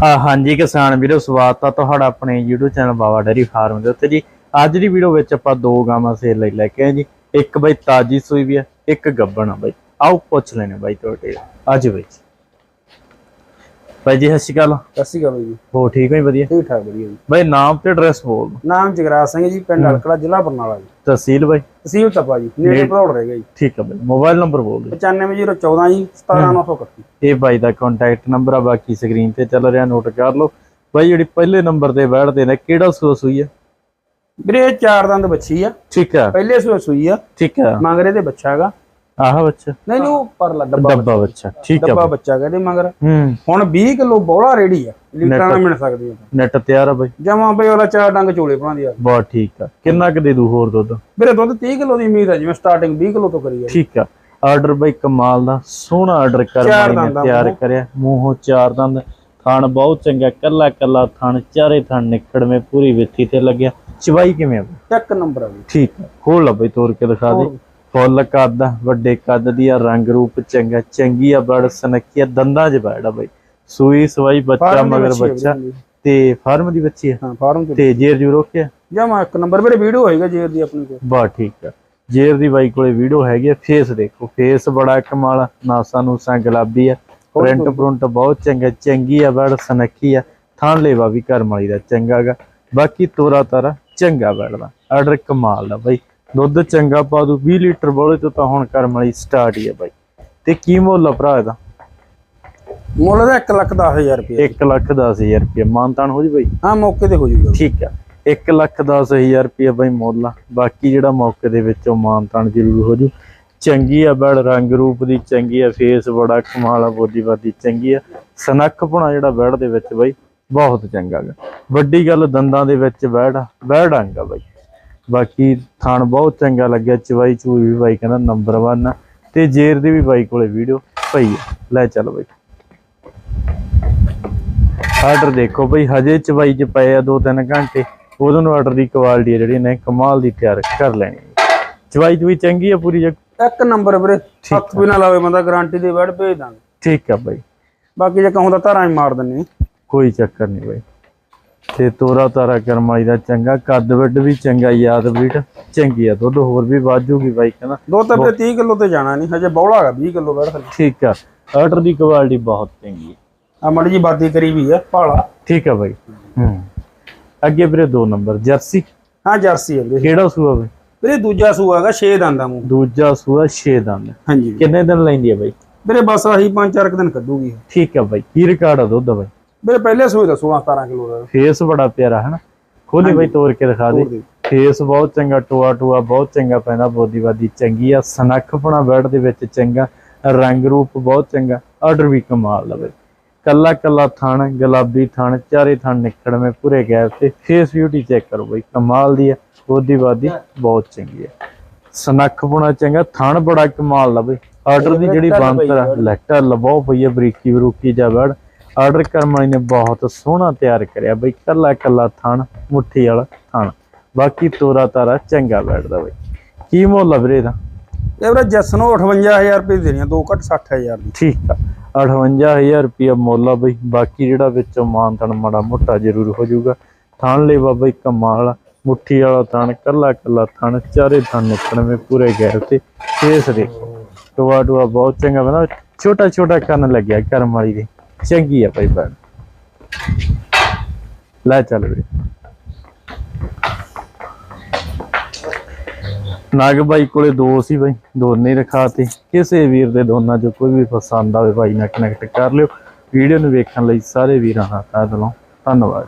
ਹਾਂਜੀ ਕਿਸਾਨ ਵੀਰੋ ਸਵਾਗਤ ਆ ਤੁਹਾਡਾ ਆਪਣੇ YouTube channel Baba dairy farm ਦੇ ਉੱਤੇ ਜੀ। ਅੱਜ ਦੀ ਵੀਡੀਓ ਵਿੱਚ ਆਪਾਂ ਦੋ ਗਾਵਾਂ ਸੇਲ ਲਈ ਲੈ ਕੇ ਆਏ ਜੀ। ਇੱਕ ਬਈ ਤਾਜੀ ਸੂਈ ਵੀ ਆ ਇੱਕ ਗੱਬਣ ਆ ਬਈ। ਆਓ ਪੁੱਛ ਲੈਣੇ ਬਾਈ ਤੁਹਾਡੇ। ਅੱਜ ਵਿੱਚ ਬਾਈ ਜੀ ਸਤਿ ਸ਼੍ਰੀ ਅਕਾਲ। ਸਤਿ ਸ਼੍ਰੀ ਅਕਾਲ ਜੀ। ਹੋ ਠੀਕ ਹੋ ਜੀ? ਵਧੀਆ? ਠੀਕ ਠਾਕ ਵਧੀਆ ਜੀ। ਬਾਈ ਨਾਮ ਤੇ ਐਡਰੈਸ ਬੋਲ। ਨਾਮ ਜਗਰਾਜ ਸਿੰਘ ਜੀ ਪਿੰਡ ਹਲਕੜਾ ਜ਼ਿਲ੍ਹਾ ਬਰਨਾਲਾ ਜੀ। ਤਹਿਸੀਲ ਬਾਈ? ਤਹਿਸੀਲ ਤਪਾ ਜੀ ਨੇੜੇ ਭਰੌੜ ਰਹਿ ਗਿਆ ਜੀ। ਠੀਕ ਆ ਬਾਈ ਮੋਬਾਈਲ ਨੰਬਰ ਬੋਲ ਦਿਓ। 95014 ਜੀ 17931 ਇਹ ਬਾਈ ਦਾ ਕੰਟੈਕਟ ਨੰਬਰ ਆ ਬਾਕੀ ਸਕਰੀਨ ਤੇ ਚੱਲ ਰਿਹਾ ਨੋਟ ਕਰ ਲਓ। ਬਾਈ ਜਿਹੜੀ ਪਹਿਲੇ ਨੰਬਰ ਤੇ ਬੈਠਦੇ ਨੇ ਕਿਹੜਾ ਸੂਆ ਸੂਈ ਆ? ਵੀਰੇ ਚਾਰ ਦੰਦ ਬੱਚੀ ਆ। ਠੀਕ ਆ। ਪਹਿਲੇ ਸੂਏ ਸੂਈ ਆ। ਠੀਕ ਆ। ਮਗਰ ਇਹਦੇ ਬੱਚਾ ਹੈਗਾ। ਆਹ ਬੱਚਾ। ਨਹੀਂ ਨਹੀਂ ਉਹ ਪਰਲਾ ਡੱਬਾ ਡੱਬਾ ਬੱਚਾ। ਠੀਕ ਆ ਡੱਬਾ ਬੱਚਾ ਇਹਦੇ ਮਗਰ ਹੂੰ। ਹੁਣ 20 ਕਿਲੋ ਬੋਲਾ ਰੇੜੀ ਆ ਲੀਟਰਾਂ ਨਾਲ ਮਿਲ ਸਕਦੀ ਆ। ਨੈਟ ਤਿਆਰ ਆ ਬਾਈ। ਜਮਾ ਬਈ ਉਹਲਾ ਚਾਰ ਡੰਗ ਚੋਲੇ ਬਣਾਉਂਦੀ ਆ। ਬਹੁਤ ਠੀਕ ਆ। ਕਿੰਨਾ ਕੁ ਦੇ ਦੂ ਹੋਰ ਦੁੱਧ? ਵੀਰੇ ਦੁੱਧ 30 ਕਿਲੋ ਦੀ ਉਮੀਦ ਆ ਜਿਵੇਂ ਸਟਾਰਟਿੰਗ 20 ਕਿਲੋ ਤੋਂ ਕਰੀ ਆ। ਠੀਕ ਆ। ਆਰਡਰ ਬਾਈ ਕਮਾਲ ਦਾ ਸੋਹਣਾ ਆਰਡਰ ਕਰ ਚਾਰ ਬਾਈ ਨੇ ਤਿਆਰ। ਕਰਿਆ। ਮੂੰਹੋਂ ਚਾਰ ਦੰਦ। ਥਣ ਬਹੁਤ ਚੰਗਾ ਕੱਲਾ ਕੱਲਾ ਥਣ ਚਾਰੇ ਥਣ ਨਿਕੜਵੇਂ ਪੂਰੀ ਵਿੱਥੀ ਤੇ ਲੱਗਿਆ। ਚਵਾਈ ਕਿਵੇਂ ਆ? ਇੱਕ ਨੰਬਰ ਆ ਵੀ ਠੀਕ ਆ। ਖੋਲ ਲਾ ਬਈ ਤੋੜ ਕੇ ਦਿਖਾ ਦੇ। ਫੁੱਲ ਕੱਦ ਵੱਡੇ ਕੱਦ ਦੀ ਆ ਰੰਗ ਰੂਪ ਚੰਗਾ ਚੰਗੀ ਆ ਬੜ ਸਨੱਕੀ ਆ ਦੰਦਾਂ 'ਚ ਬੈੜਾ ਬਈ। ਸੂਈ ਸਵਾਈ ਬੱਚਾ ਮਗਰ ਬੱਚੀ। ਤੇ ਫਾਰਮ ਦੀ ਬੱਚੀ ਆ? ਹਾਂ ਫਾਰਮ ਤੇ ਤੇ ਜੇਰ ਜੂ ਰੋਕਿਆ? ਜਮਾ ਇੱਕ ਨੰਬਰ ਵੀਰੇ ਵੀਡੀਓ ਹੋਏਗਾ ਜੇਰ ਦੀ ਆਪਣੀ ਕੋਲ ਬਾ ਠੀਕ ਆ। ਜੇਰ ਦੀ ਬਾਈ ਕੋਲੇ ਵੀਡੀਓ ਹੈਗੀ ਆ ਫੇਸ ਦੇਖੋ। ਫੇਸ ਬੜਾ ਕਮਾਲ ਨਾਸਾਂ ਨੂਸਾਂ ਗੁਲਾਬੀ ਆ। ਪ੍ਰਿੰਟ ਪ੍ਰਿੰਟ ਬਹੁਤ ਚੰਗਾ ਚੰਗੀ ਆ ਬੜ ਸਨੱਖੀ ਆ। ਥਾਂ ਲੇਵਾ ਵੀ ਘਰ ਵਾਲੀ ਦਾ ਚੰਗਾਗਾ ਬਾਕੀ ਤੋਰਾ ਤਾਰਾ ਚੰਗਾ ਬੈੜਦਾ ਆਰਡਰ ਕਮਾਲ ਦਾ ਬਾਈ। ਦੁੱਧ ਚੰਗਾ ਪਾ ਦੂ 20 ਲੀਟਰ ਬੋਲੇ ਤੋਂ ਤਾਂ ਹੁਣ ਘਰ ਵਾਲੀ ਸਟਾਰਟ ਹੀ ਆ ਬਾਈ। ਤੇ ਕੀ ਮੁੱਲ ਆ ਭਰਾ ਇਹਦਾ? ਮੁੱਲ ਦਾ 1 ਲੱਖ 10000 ਰੁਪਏ। 1 ਲੱਖ 10000 ਰੁਪਏ। ਮਾਨਤਾਨ ਹੋ ਜੀ ਬਾਈ? ਹਾਂ ਮੌਕੇ ਤੇ ਹੋ ਜੂਗਾ ਠੀਕ ਆ। 1 ਲੱਖ 10000 ਰੁਪਏ ਬਾਈ ਮੁੱਲ ਆ। ਬਾਕੀ ਜਿਹੜਾ ਮੌਕੇ ਦੇ ਵਿੱਚੋਂ ਮਾਨਤਾਨ ਜ਼ਰੂਰ ਹੋ ਜੂ। ਚੰਗੀ ਆ ਬੜ ਰੰਗ ਰੂਪ ਦੀ ਚੰਗੀ ਆ ਫੇਸ ਬੜਾ ਕਮਾਲ ਆ ਬੋਦੀ ਬਾਦੀ ਚੰਗੀ ਆ। ਸਨੱਖਪਣਾ ਜਿਹੜਾ ਬੈੜ ਦੇ ਵਿੱਚ ਬਾਈ ਬਹੁਤ ਚੰਗਾ ਗਾ। ਵੱਡੀ ਗੱਲ ਦੰਦਾਂ ਦੇ ਵਿੱਚ ਬੈੜ ਬੈੜ ਆਂਗਾ ਬਾਈ। ਬਾਕੀ ਥਾਣ ਬਹੁਤ ਚੰਗਾ ਲੱਗਿਆ ਚਵਾਈ ਚੂਈ ਵੀ ਬਾਈ ਕਹਿੰਦਾ ਨੰਬਰ 1 ਆ। ਤੇ ਜੇਰ ਦੀ ਵੀ ਬਾਈ ਕੋਲੇ ਵੀਡੀਓ ਪਈ ਆ। ਲੈ ਚੱਲ ਬਾਈ। ਆਰਡਰ ਦੇਖੋ ਬਈ ਹਜੇ ਚਵਾਈ ਚ ਪਏ ਆ 2-3 ਘੰਟੇ। ਉਦੋਂ ਨੂੰ ਆਰਡਰ ਦੀ ਕੁਆਲਿਟੀ ਆ ਜਿਹੜੀ ਨੇ ਕਮਾਲ ਦੀ ਤਿਆਰ ਕਰ ਲੈਣੀ ਹੈ। ਚਵਾਈ ਵੀ ਚੰਗੀ ਆ ਪੂਰੀ ਇੱਕ ਨੰਬਰ ਵੀਰੇ ਹੱਥ ਵੀ ਨਾ ਲਾਵੇ ਬੰਦਾ ਗਾਰੰਟੀ ਦੇ ਵੜ ਭੇਜ ਦਾਂਗੇ। ਠੀਕ ਆ ਬਾਈ। ਬਾਕੀ ਜੇ ਕਹੂੰ ਤਾਂ ਧਾਰਾਂ ਹੀ ਮਾਰ ਦਿੰਨੇ। ਕੋਈ ਚੱਕਰ ਨਹੀਂ ਬਾਈ। ਤੇ ਤੋਰਾ ਤਾਰਾ ਕਰਮਾਈ ਦਾ ਚੰਗਾ ਕੱਦ ਵੱਡ ਵੀ ਚੰਗਾ ਯਾਦ ਬਰੀਟ ਚੰਗੀ ਆ ਦੁੱਧ ਹੋਰ ਵੀ ਵਾਜੂਗੀ ਬਾਈ ਕਹਿੰਦਾ ਦੋ ਤਾਂ ਵੀਰੇ 30 ਕਿਲੋ ਤੇ ਜਾਣਾ ਨਹੀਂ ਹਜੇ ਬੌਲਾ ਹੈਗਾ 20 ਕਿਲੋ ਵੜ ਠੀਕ ਆ ਆਰਡਰ ਦੀ ਕੁਆਲਿਟੀ ਬਹੁਤ ਚੰਗੀ ਆ। ਮੜੀ ਜੀ ਬਾਦੀ ਕਰੀ ਵੀ ਆ ਭਾਲਾ। ਠੀਕ ਆ ਬਾਈ ਹੂੰ। ਅੱਗੇ ਵੀਰੇ ਦੋ ਨੰਬਰ ਜਰਸੀ। ਹਾਂ ਜਰਸੀ ਹੈ ਵੀਰੇ। ਕਿਹੜਾ ਸੂਆ ਬਾਈ? ਵੀਰੇ ਦੂਜਾ ਸੂਆ ਹੈਗਾ 6 ਦੰਦਾਂ ਮੂੰਹ। ਦੂਜਾ ਸੂਆ 6 ਦੰਦ। ਹਾਂਜੀ। ਕਿੰਨੇ ਦਿਨ ਲੈਂਦੀ ਆ ਬਾਈ? ਵੀਰੇ ਬਸ ਆਹੀ 5-4 ਦਿਨ ਕੱਢੂਗੀ। ਠੀਕ ਆ ਬਾਈ ਕੀ ਰਿਕਾਰਡ ਆ ਦੁੱਧ ਦਾ ਬਾਈ? ਵੀਰੇ ਪਹਿਲੇ ਸੂਏ ਦਾ 16-17 ਕਿਲੋ ਦਾ। ਫੇਸ ਬੜਾ ਪਿਆਰਾ ਹੈ ਨਾ ਖੋਲੀ ਬਾਈ ਤੋੜ ਕੇ ਦਿਖਾ ਦੇ। ਫੇਸ ਬਹੁਤ ਚੰਗਾ ਟੋਆ ਟੋਆ ਬਹੁਤ ਚੰਗਾ ਪੈਂਦਾ ਬੋਦੀ ਬਾਦੀ ਚੰਗੀ ਆ ਸਨੱਖਪਣਾ ਬੈਡ ਦੇ ਵਿੱਚ ਚੰਗਾ ਰੰਗ ਰੂਪ ਬਹੁਤ ਚੰਗਾ ਆਰਡਰ ਵੀ ਕਮਾਲ ਦਾ ਬਾਈ। ਕੱਲਾ ਕੱਲਾ ਥਣ ਗੁਲਾਬੀ ਥਣ ਚਾਰੇ ਥਣ ਨਿਕੜਵੇਂ ਪੂਰੇ ਗੈਪ ਤੇ। ਫੇਸ ਬਿਊਟੀ ਚੈੱਕ ਕਰੋ ਬਾਈ ਕਮਾਲ ਦੀ ਆ ਬੋਦੀ ਬਾਦੀ ਬਹੁਤ ਚੰਗੀ ਆ। ਸਨੱਖਪਣਾ ਚੰਗਾ ਥਣ ਬੜਾ ਕਮਾਲ ਦਾ ਬਾਈ। ਆਰਡਰ ਦੀ ਜਿਹੜੀ ਆ, ਲੈਟਰ ਲਵਾਓ ਪਈ ਆ ਬਰੀਕੀ ਬਰੂਕੀ ਜਾ ਬੈਡ। ਆਰਡਰ ਕਰਨ ਵਾਲੀ ਨੇ ਬਹੁਤ ਸੋਹਣਾ ਤਿਆਰ ਕਰਿਆ ਬਈ ਕੱਲਾ ਕੱਲਾ ਥਣ ਮੁੱਠੀ ਵਾਲਾ ਥਣ। ਬਾਕੀ ਤੋਰਾ ਤਾਰਾ ਚੰਗਾ ਬੈਠਦਾ ਬਈ। ਕੀ ਮੁੱਲ ਆ ਵੀਰੇ ਦਾ ਇਹ ਵੀਰੇ ਜੱਸ ਨੂੰ 58000 ਰੁਪਏ ਦੀ ਦੇਣੀ ਆ ਦੋ ਘੱਟ 60000 ਦੀ। ਠੀਕ ਆ 58000 ਰੁਪਿਆ ਮੁੱਲ ਆ ਬਈ। ਬਾਕੀ ਜਿਹੜਾ ਵਿੱਚੋਂ ਮਾਨਤਨ ਮਾੜਾ ਮੋਟਾ ਜ਼ਰੂਰ ਹੋ ਜਾਊਗਾ। ਥਣ ਲੈ ਬਾਬਾ ਕਮਾਲ ਆ, ਮੁੱਠੀ ਵਾਲਾ ਥਣ ਕੱਲਾ ਕੱਲਾ ਥਣ ਚਾਰੇ ਥਣ ਨਿਕਲਵੇਂ ਪੂਰੇ ਗੈਰ ਤੇ। ਫੇਸ ਦੇਖੋ ਟੋਆ ਟੋਆ ਬਹੁਤ ਚੰਗਾ ਬਣਾ ਛੋਟਾ ਛੋਟਾ ਕੰਨ ਲੱਗਿਆ ਕਰਮ ਵਾਲੀ ਦੇ। ਚੰਗੀ ਆ ਭਾਈ ਬੈਣ ਲੈ ਚੱਲ ਵੀਰੇ। ਨਾਗ ਬਾਈ ਕੋਲੇ ਦੋ ਸੀ ਬਾਈ, ਦੋਨੇ ਰਖਾਤੇ। ਕਿਸੇ ਵੀਰ ਦੇ ਦੋਨਾਂ ਚੋਂ ਕੋਈ ਵੀ ਪਸੰਦ ਆਵੇ ਭਾਈ ਨਾਲ ਕਨੈਕਟ ਕਰ ਲਿਓ। ਵੀਡੀਓ ਨੂੰ ਵੇਖਣ ਲਈ ਸਾਰੇ ਵੀਰਾਂ ਦਾ ਤਹਿ ਦਿਲੋਂ ਧੰਨਵਾਦ।